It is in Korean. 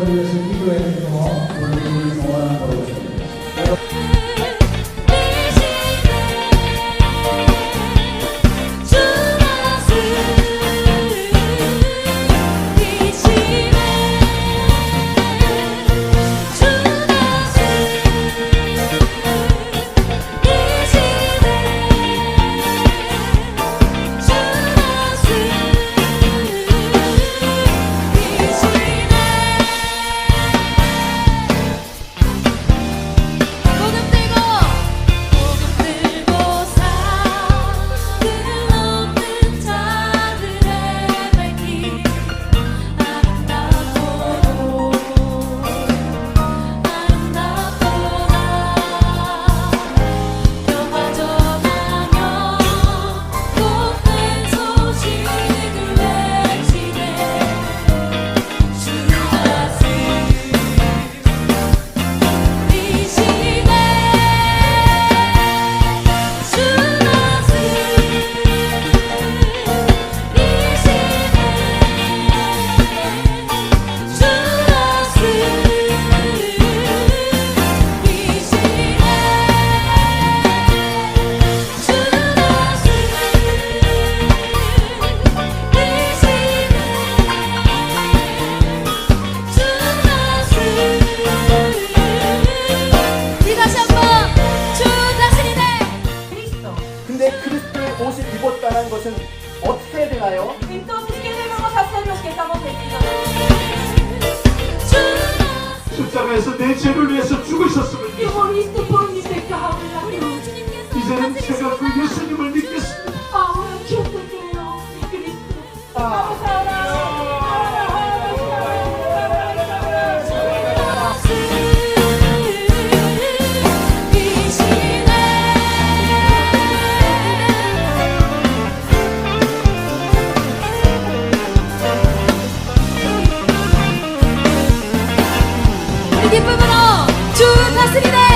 这个是第一个问题 위해서 내 죄를 위해서 죽으셨습니다. 이제는 제가 그 예수님을 기쁨으로 주 다스리네